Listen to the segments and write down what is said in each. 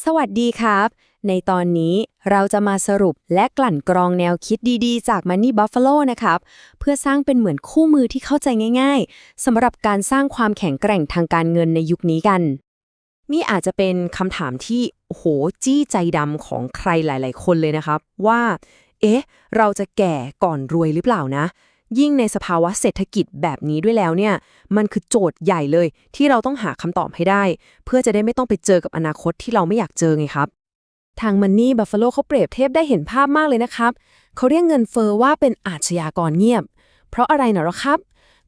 สวัสดีครับ ในตอนนี้เราจะมาสรุปและกลั่นกรองแนวคิดดีๆ จาก Money Buffalo นะครับ เพื่อสร้างเป็นเหมือนคู่มือที่เข้าใจง่าย ๆสำหรับการสร้างความแข็งแกร่งทางการเงินในยุคนี้กัน นี่อาจจะเป็นคำถามที่โอ้โหจี้ใจดำของใครหลาย ๆ คนเลยนะครับ ว่า เอ๊ะ เราจะแก่ก่อนรวยหรือเปล่านะ ยิ่งในสภาวะเศรษฐกิจแบบนี้ด้วยแล้วเนี่ย มันคือโจทย์ใหญ่เลย ที่เราต้องหาคำตอบให้ได้ เพื่อจะได้ไม่ต้องไปเจอกับอนาคตที่เราไม่อยากเจอไงครับ ทาง Money Buffalo เขาเปรียบเทียบได้เห็นภาพมากเลยนะครับ เขาเรียกเงินเฟอ้อว่าเป็นอาชญากรเงียบ เพราะอะไรนะหรอครับ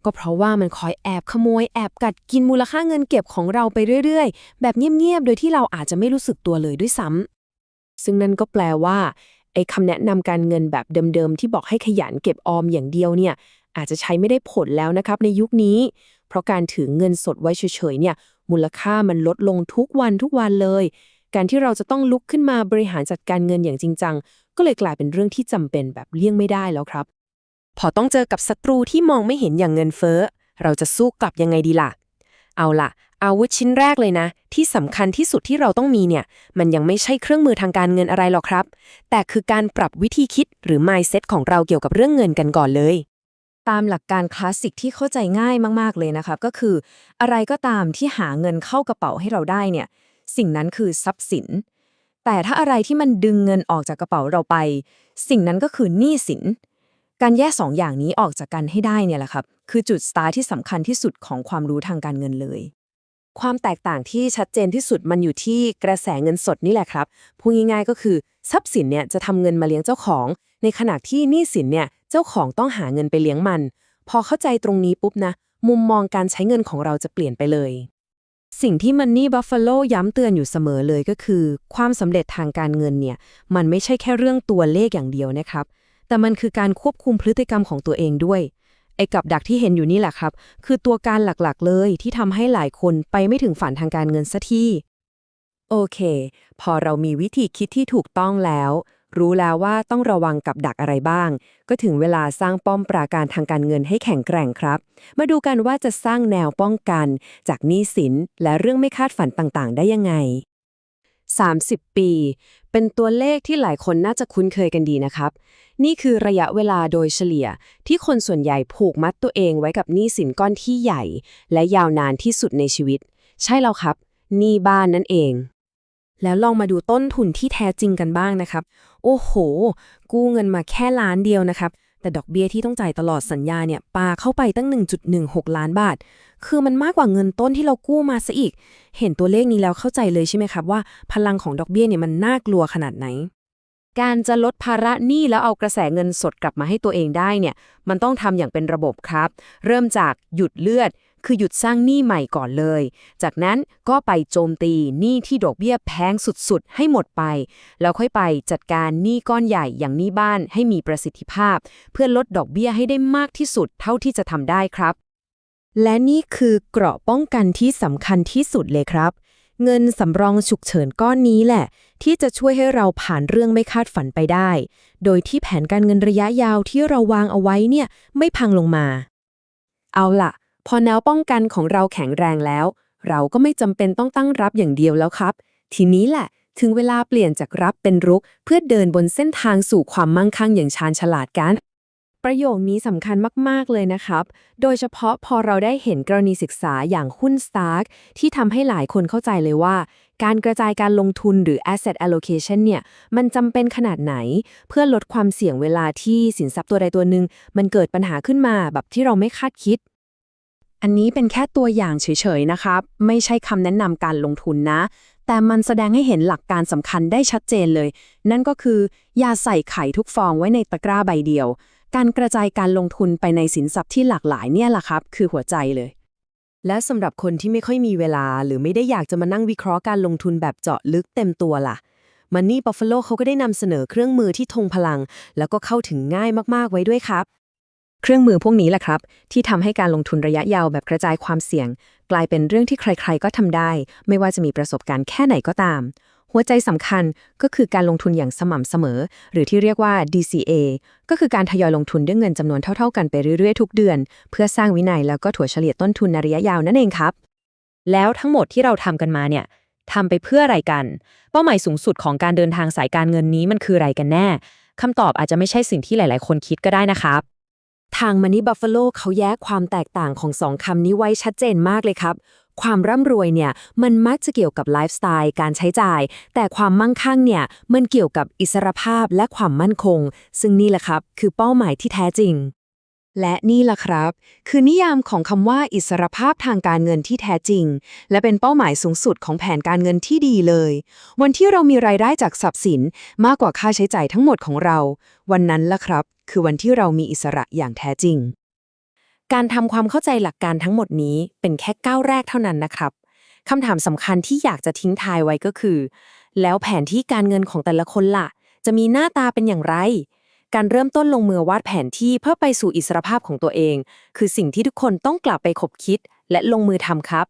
ก็เพราะว่ามันคอยแอบขโมยแอบกัดกินมูลค่าเงินเก็บของเราไปเรื่อยๆ แบบเงียบๆ โดยที่เราอาจจะไม่รู้สึกตัวเลยด้วยซ้ำซึ่งนั่นก็แปลว่า ไอ้คำแนะนำการเงินแบบเดิมๆ ที่บอกให้ขยันเก็บออมอย่างเดียวเนี่ยอาจจะใช้ไม่ได้ผลแล้วนะครับในยุคนี้ เพราะการถือเงินสดไว้เฉยๆเนี่ยมูลค่ามันลดลงทุกวันทุกวันเลย การที่เราจะต้องลุกขึ้นมาบริหารจัดการเงินอย่างจริงจังก็เลยกลายเป็นเรื่องที่จำเป็นแบบเลี่ยงไม่ได้แล้วครับ พอต้องเจอกับศัตรูที่มองไม่เห็นอย่างเงินเฟ้อ เราจะสู้กลับยังไงดีล่ะ เอาล่ะอาวุธชิ้นแรกเลยนะ ที่สำคัญที่สุดที่เราต้องมีเนี่ย มันยังไม่ใช่เครื่องมือทางการเงินอะไรหรอกครับ แต่คือการปรับวิธีคิดหรือ mindset ของเราเกี่ยวกับเรื่องเงินกันก่อนเลย ตามหลักการคลาสสิกที่เข้าใจง่ายมาก ๆ เลยนะครับก็คือ อะไรก็ตามที่หาเงินเข้ากระเป๋าให้เราได้เนี่ย สิ่งนั้นคือทรัพย์สิน แต่ถ้าอะไรที่มันดึงเงินออกจากกระเป๋าเราไป สิ่งนั้นก็คือหนี้สิน การแยกสองอย่างนี้ออกจากกันให้ได้เนี่ยแหละครับ คือจุดสตาร์ทที่สำคัญที่สุดของความรู้ทางการเงินเลย ความแตกต่างที่ชัดเจนที่สุดมันอยู่ที่กระแสเงินสดนี่แหละครับพูดง่ายๆก็คือทรัพย์สินเนี่ยจะทำเงินมาเลี้ยงเจ้าของ ในขณะที่หนี้สินเนี่ยเจ้าของต้องหาเงินไปเลี้ยงมัน พอเข้าใจตรงนี้ปุ๊บนะ มุมมองการใช้เงินของเราจะเปลี่ยนไปเลย สิ่งที่ Money Buffalo ย้ำเตือนอยู่เสมอเลยก็คือ ความสำเร็จทางการเงินเนี่ยมันไม่ใช่แค่เรื่องตัวเลขอย่างเดียวนะครับ แต่มันคือการควบคุมพฤติกรรมของตัวเองด้วย ไอ้กับดักที่เห็นอยู่นี่แหละครับ คือตัวการหลักๆ เลยที่ทำให้หลายคนไปไม่ถึงฝันทางการเงินสัทีโอเค พอเรามีวิธีคิดที่ถูกต้องแล้ว รู้แล้วว่าต้องระวังกับดักอะไรบ้าง ก็ถึงเวลาสร้างป้อมปราการทางการเงินให้แข็งแกร่งครับ มาดูกันว่าจะสร้างแนวป้องกัน จากหนี้สินและเรื่องไม่คาดฝันต่างๆ ได้ยังไง 30 ปี เป็นตัวเลขที่หลายคนน่าจะคุ้นเคยกันดีนะครับ นี่คือระยะเวลาโดยเฉลี่ยที่คนส่วนใหญ่ผูกมัดตัวเองไว้กับหนี้สินก้อนที่ใหญ่ และยาวนานที่สุดในชีวิต ใช่แล้วครับหนี้บ้านนั่นเอง แล้วลองมาดูต้นทุนที่แท้จริงกันบ้างนะครับ โอ้โห กู้เงินมาแค่ล้านเดียวนะครับ แต่ดอกเบี้ยที่ต้องจ่ายตลอดสัญญาเนี่ยปาเข้าไปตั้ง 1.16 ล้านบาท คือมันมากกว่าเงินต้นที่เรากู้มาซะอีก เห็นตัวเลขนี้แล้วเข้าใจเลยใช่ไหมครับว่า พลังของดอกเบี้ยเนี่ยมันน่ากลัวขนาดไหน การจะลดภาระหนี้แล้วเอากระแสเงินสดกลับมาให้ตัวเองได้เนี่ย มันต้องทำอย่างเป็นระบบครับ เริ่มจากหยุดเลือด คือหยุดสร้างหนี้ใหม่ก่อนเลย จากนั้นก็ไปโจมตีหนี้ที่ดอกเบี้ยแพงสุดๆ ให้หมดไป แล้วค่อยไปจัดการหนี้ก้อนใหญ่อย่างหนี้บ้านให้มีประสิทธิภาพ เพื่อลดดอกเบี้ยให้ได้มากที่สุดเท่าที่จะทำได้ครับ และนี่คือเกราะป้องกันที่สำคัญที่สุดเลยครับ เงินสำรองฉุกเฉินก้อนนี้แหละ ที่จะช่วยให้เราผ่านเรื่องไม่คาดฝันไปได้ โดยที่แผนการเงินระยะยาวที่เราวางเอาไว้เนี่ยไม่พังลงมา เอาล่ะ พอแนวป้องกันของเราแข็งแรงแล้ว เราก็ไม่จำเป็นต้องตั้งรับอย่างเดียวแล้วครับ ทีนี้แหละ ถึงเวลาเปลี่ยนจากรับเป็นรุก เพื่อเดินบนเส้นทางสู่ความมั่งคั่งอย่างชาญฉลาดกัน ประโยคนี้สำคัญมาก ๆ เลยนะครับ โดยเฉพาะพอเราได้เห็นกรณีศึกษาอย่างหุ้น Stark ที่ทำให้หลายคนเข้าใจเลยว่าการกระจายการลงทุนหรือ asset allocation เนี่ย มันจำเป็นขนาดไหน เพื่อลดความเสี่ยงเวลาที่สินทรัพย์ตัวใดตัวหนึ่งมันเกิดปัญหาขึ้นมาแบบที่เราไม่คาดคิด อันนี้เป็นแค่ตัวอย่างเฉยๆนะครับ ไม่ใช่คำแนะนำการลงทุนนะ แต่มันแสดงให้เห็นหลักการสำคัญได้ชัดเจนเลย นั่นก็คือ อย่าใส่ไข่ทุกฟองไว้ในตะกร้าใบเดียว การกระจายการลงทุนไปในสินทรัพย์ที่หลากหลายเนี่ยแหละครับ คือหัวใจเลย และสำหรับคนที่ไม่ค่อยมีเวลา หรือไม่ได้อยากจะมานั่งวิเคราะห์การลงทุนแบบเจาะลึกเต็มตัวล่ะ Money Buffalo เขาก็ได้นำเสนอเครื่องมือที่ทงพลัง แล้วก็เข้าถึงง่ายมากๆไว้ด้วยครับ เครื่องมือพวกนี้แหละครับ ที่ทำให้การลงทุนระยะยาวแบบกระจายความเสี่ยง กลายเป็นเรื่องที่ใครๆ ก็ทำได้ ไม่ว่าจะมีประสบการณ์แค่ไหนก็ตาม หัวใจสำคัญก็คือการลงทุนอย่างสม่ำเสมอ หรือที่เรียกว่า DCA ก็คือการทยอยลงทุนด้วยเงินจำนวนเท่า ๆ กันไปเรื่อยๆทุกเดือน เพื่อสร้างวินัยแล้วก็ถัวเฉลี่ยต้นทุนในระยะยาวนั่นเองครับ แล้วทั้งหมดที่เราทำกันมาเนี่ยทำไปเพื่ออะไรกัน เป้าหมายสูงสุดของการเดินทางสายการเงินนี้มันคืออะไรกันแน่คำตอบอาจจะไม่ใช่สิ่งที่หลาย ๆ คนคิดก็ได้นะครับ ทางมันนี่บัฟเฟโลเขาแยกความแตกต่างของสองคำนี้ไว้ชัดเจนมากเลยครับ ความร่ำรวยเนี่ย มันมักจะเกี่ยวกับไลฟ์สไตล์การใช้จ่าย แต่ความมั่งคั่งเนี่ย มันเกี่ยวกับอิสรภาพและความมั่นคง ซึ่งนี่แหละครับ คือเป้าหมายที่แท้จริง และนี่ล่ะครับ คือนิยามของคำว่าอิสรภาพทางการเงินที่แท้จริง และเป็นเป้าหมายสูงสุดของแผนการเงินที่ดีเลย วันที่เรามีรายได้จากทรัพย์สินมากกว่าค่าใช้จ่ายทั้งหมดของเรา วันนั้นล่ะครับ คือวันที่เรามีอิสระอย่างแท้จริง การทำความเข้าใจหลักการทั้งหมดนี้เป็นแค่ก้าวแรกเท่านั้นนะครับคำถามสำคัญที่อยากจะทิ้งทายไว้ก็คือ แล้วแผนที่การเงินของแต่ละคนล่ะ จะมีหน้าตาเป็นอย่างไร การเริ่มต้นลงมือวาดแผนที่เพื่อไปสู่อิสรภาพของตัวเอง คือสิ่งที่ทุกคนต้องกลับไปคบคิดและลงมือทำครับ